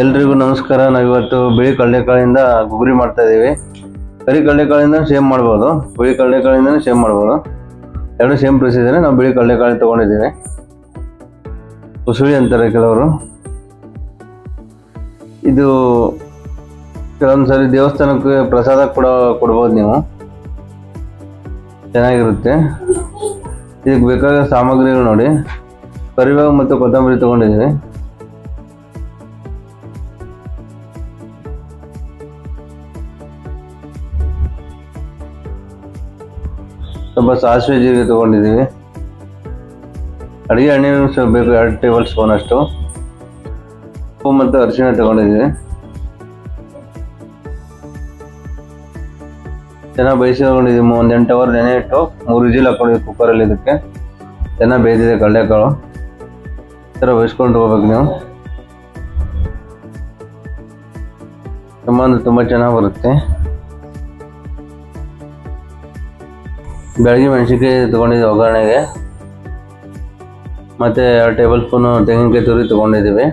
ಎಲ್ರಿಗೂ ನಮಸ್ಕಾರ. ನಾವು ಇವತ್ತು ಬಿಳಿ ಕಡಲೆಕಾಳಿಂದ ಗುಗ್ರಿ ಮಾಡ್ತಾ ಇದ್ದೀವಿ. ಕರಿ ಕಡಲೆಕಾಳಿಂದ ಸೇಮ್ ಮಾಡ್ಬೋದು. ಬಿಳಿ ಕಡಲೆಕಾಳಿಂದ ಸೇಮ್ ಮಾಡ್ಬೋದು. ಎರಡು ಸೇಮ್ ಪ್ರೊಸೀಜರ್ ನಾವು ಬಿಳಿ ಕಳ್ಳೆಕಾಳಿ ತೊಗೊಂಡಿದ್ದೀವಿ. ಉಸುಳಿ ಅಂತಾರೆ ಕೆಲವರು. ಇದು ಕೆಲವೊಂದು ಸಾರಿ ದೇವಸ್ಥಾನಕ್ಕೆ ಪ್ರಸಾದ ಕೂಡ ಕೊಡ್ಬೋದು ನೀವು. ಚೆನ್ನಾಗಿರುತ್ತೆ. ಇದಕ್ಕೆ ಬೇಕಾದ ಸಾಮಗ್ರಿಗಳು ನೋಡಿ. ಕರಿಬೇವು ಮತ್ತು ಕೊತ್ತಂಬರಿ ತೊಗೊಂಡಿದ್ದೀವಿ. ಸ್ವಲ್ಪ ಸಾಸಿವೆ ಜೀರಿಗೆ ತೊಗೊಂಡಿದ್ದೀವಿ. ಅಡುಗೆ ಎಣ್ಣೆ ಸ್ವಲ್ಪ ಬೇಕು, ಎರಡು ಟೇಬಲ್ ಸ್ಪೂನ್ ಅಷ್ಟು. ಉಪ್ಪು ಮತ್ತು ಅರಿಶಿನ ತೊಗೊಂಡಿದ್ದೀವಿ. ಚೆನ್ನಾಗಿ ಬೇಯಿಸಿಕೊಂಡಿದ್ದೀವಿ ಒಂದು ಎಂಟು ಅವರ್ ನೆನೆ ಇಟ್ಟು ಮೂರು ವಿಜಿಲ್ ಹಾಕೊಂಡಿದ್ದೀವಿ ಕುಕ್ಕರಲ್ಲಿ ಇದಕ್ಕೆ. ಚೆನ್ನಾಗಿ ಬೇಯ್ದಿದೆ ಕಡಲೆಕಾಳು. ಈ ಥರ ಬೇಯಿಸ್ಕೊಂಡು ಹೋಗ್ಬೇಕು ನೀವು. ತುಂಬ ಅಂದರೆ ತುಂಬ ಚೆನ್ನಾಗಿ ಬರುತ್ತೆ. ಬೆಳಗ್ಗೆ ಮೆಣಸಿನ್ಕಾಯಿ ತೊಗೊಂಡಿದ್ದೀವಿ ಒಗ್ಗರಣೆಗೆ. ಮತ್ತು ಎರಡು ಟೇಬಲ್ ಸ್ಪೂನು ತೆಂಗಿನಕಾಯಿ ತುರಿ ತೊಗೊಂಡಿದ್ದೀವಿ.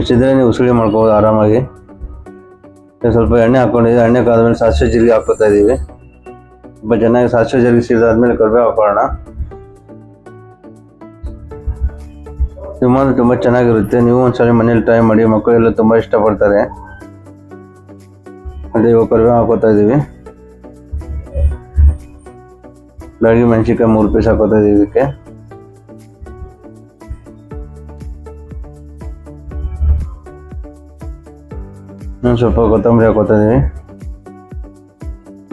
ಇಷ್ಟಿದ್ರೆ ನೀವು ಉಸುಳಿ ಮಾಡ್ಕೋಬೋದು ಆರಾಮಾಗಿ. ಈಗ ಸ್ವಲ್ಪ ಎಣ್ಣೆ ಹಾಕ್ಕೊಂಡಿದ್ದೀವಿ ಎಣ್ಣೆ ಕಾದ್ಮೇಲೆ ಸಾಸಿವೆ ಜೀರಿಗೆ ಹಾಕೋತಾ ಇದ್ದೀವಿ. ಸ್ವಲ್ಪ ಚೆನ್ನಾಗಿ ಸಾಸಿವೆ ಜೀರಿಗೆ ಸಿಡಿದಾದ್ಮೇಲೆ ಕರಿಬೇವು ಹಾಕೋಣ. ಅಂದರೆ ತುಂಬ ಚೆನ್ನಾಗಿರುತ್ತೆ. ನೀವು ಒಂದ್ಸಲ ಮನೇಲಿ ಟ್ರೈ ಮಾಡಿ, ಮಕ್ಕಳೆಲ್ಲ ತುಂಬ ಇಷ್ಟಪಡ್ತಾರೆ. ಅದೇ ಇವಾಗ ಕರಿಬೇವು ಹಾಕೋತಾ ಇದ್ದೀವಿ ಬೆಳಗ್ಗೆ ಮೆಣಸಿನ್ಕಾಯಿ ಮೂರು ಪೀಸ್ ಹಾಕೋತಾ ಇದ್ದೀವಿ ಇದಕ್ಕೆ. ಇನ್ನೊಂದು ಸ್ವಲ್ಪ ಕೊತ್ತಂಬರಿ ಹಾಕೋತಾ ಇದ್ದೀವಿ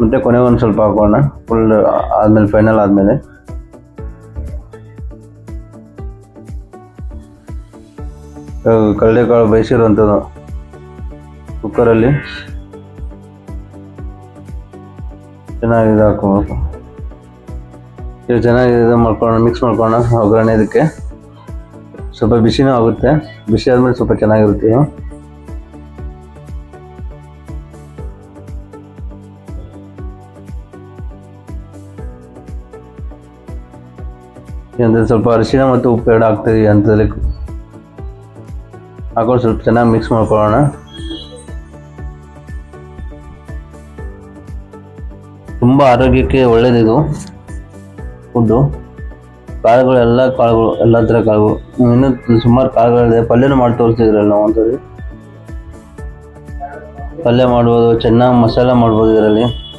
ಮತ್ತೆ ಕೊನೆಗೊಂದು ಸ್ವಲ್ಪ ಹಾಕೋಣ. ಫುಲ್ ಆದಮೇಲೆ ಫೈನಲ್ ಆದಮೇಲೆ. ಕಡಲೆಕಾಳು ಬೇಯಿಸಿರುವಂಥದ್ದು. ಕುಕ್ಕರಲ್ಲಿ. ಚೆನ್ನಾಗಿ ಇದು ಹಾಕೋಬೇಕು ಇದು ಚೆನ್ನಾಗಿ ಇದು ಮಾಡ್ಕೊಳ್ಳೋಣ ಮಿಕ್ಸ್ ಮಾಡ್ಕೊಳ್ಳೋಣ, ಒಗ್ಗರಣೆ ಇದಕ್ಕೆ. ಸ್ವಲ್ಪ ಬಿಸಿನೂ ಆಗುತ್ತೆ. ಬಿಸಿ ಆದಮೇಲೆ ಸ್ವಲ್ಪ ಚೆನ್ನಾಗಿರುತ್ತೆ ಇದು. ಅಂದರೆ ಸ್ವಲ್ಪ ಅರಿಶಿನ ಮತ್ತು ಉಪ್ಪು ಎರಡು ಹಾಕ್ತೀವಿ ಅಂಥದ್ರಲ್ಲಿ ಹಾಕೊಂಡು ಸ್ವಲ್ಪ ಚೆನ್ನಾಗಿ ಮಿಕ್ಸ್ ಮಾಡ್ಕೊಳ್ಳೋಣ. ತುಂಬ ಆರೋಗ್ಯಕ್ಕೆ ಒಳ್ಳೇದಿದು ಫುಡ್ಡು ಕಾಳುಗಳು ಎಲ್ಲ ಕಾಳುಗಳು, ಎಲ್ಲ ಥರ ಕಾಳುಗಳು. ಇನ್ನೂ ಸುಮಾರು ಕಾಳುಗಳಿದೆ. ಪಲ್ಯನೂ ಮಾಡಿ ತೋರಿಸ್ತಿದ್ರಲ್ಲ ನಾವು ಒಂದ್ಸರಿ. ಪಲ್ಯ ಮಾಡ್ಬೋದು, ಚೆನ್ನಾಗಿ ಮಸಾಲ ಮಾಡ್ಬೋದು ಇದರಲ್ಲಿ.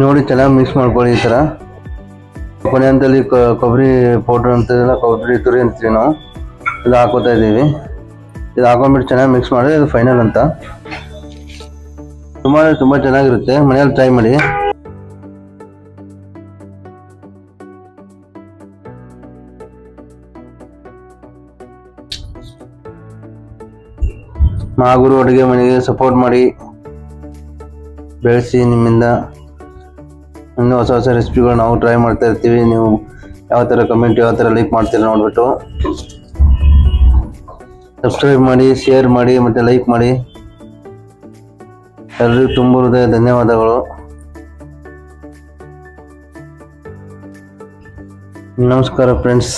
ನೋಡಿ, ಚೆನ್ನಾಗಿ ಮಿಕ್ಸ್ ಮಾಡ್ಕೊಳ್ಳಿ ಈ ಥರ. ಕೊನೆ ಹಂತದಲ್ಲಿ ಕ- ಕೊಬ್ಬರಿ ಪೌಡ್ರ್ ಅಂತಿದೆಲ್ಲ ಕೊಬ್ಬರಿ ತುರಿ ಅಂತೀವಿ ನಾವು. ಇದು ಹಾಕೋತಾ ಇದ್ದೀವಿ. ಇದು ಹಾಕೊಂಡ್ಬಿಟ್ಟು ಚೆನ್ನಾಗಿ ಮಿಕ್ಸ್ ಮಾಡಿ ಇದು ಫೈನಲ್ ಅಂತ. ತುಂಬ ತುಂಬ ಚೆನ್ನಾಗಿರುತ್ತೆ. ಮನೆಯಲ್ಲಿ ಟ್ರೈ ಮಾಡಿ. ಮಾಗುರು ಅಡುಗೆ ಮನೆಗೆ ಸಪೋರ್ಟ್ ಮಾಡಿ. ಬೆಳೆಸಿ ನಿಮ್ಮಿಂದ. ಇನ್ನೂ ಹೊಸ ಹೊಸ ರೆಸಿಪಿಗಳು ನಾವು ಟ್ರೈ ಮಾಡ್ತಾ ಇರ್ತೀವಿ. ನೀವು ಯಾವ ಥರ ಕಮೆಂಟ್ ಯಾವ ಥರ ಲೈಕ್ ಮಾಡ್ತೀರ ನೋಡ್ಬಿಟ್ಟು. ಸಬ್ಸ್ಕ್ರೈಬ್ ಮಾಡಿ ಶೇರ್ ಮಾಡಿ ಮತ್ತು ಲೈಕ್ ಮಾಡಿ. ಎಲ್ರಿಗೂ ತುಂಬ ಹೃದಯ ಧನ್ಯವಾದಗಳು. ನಮಸ್ಕಾರ ಫ್ರೆಂಡ್ಸ್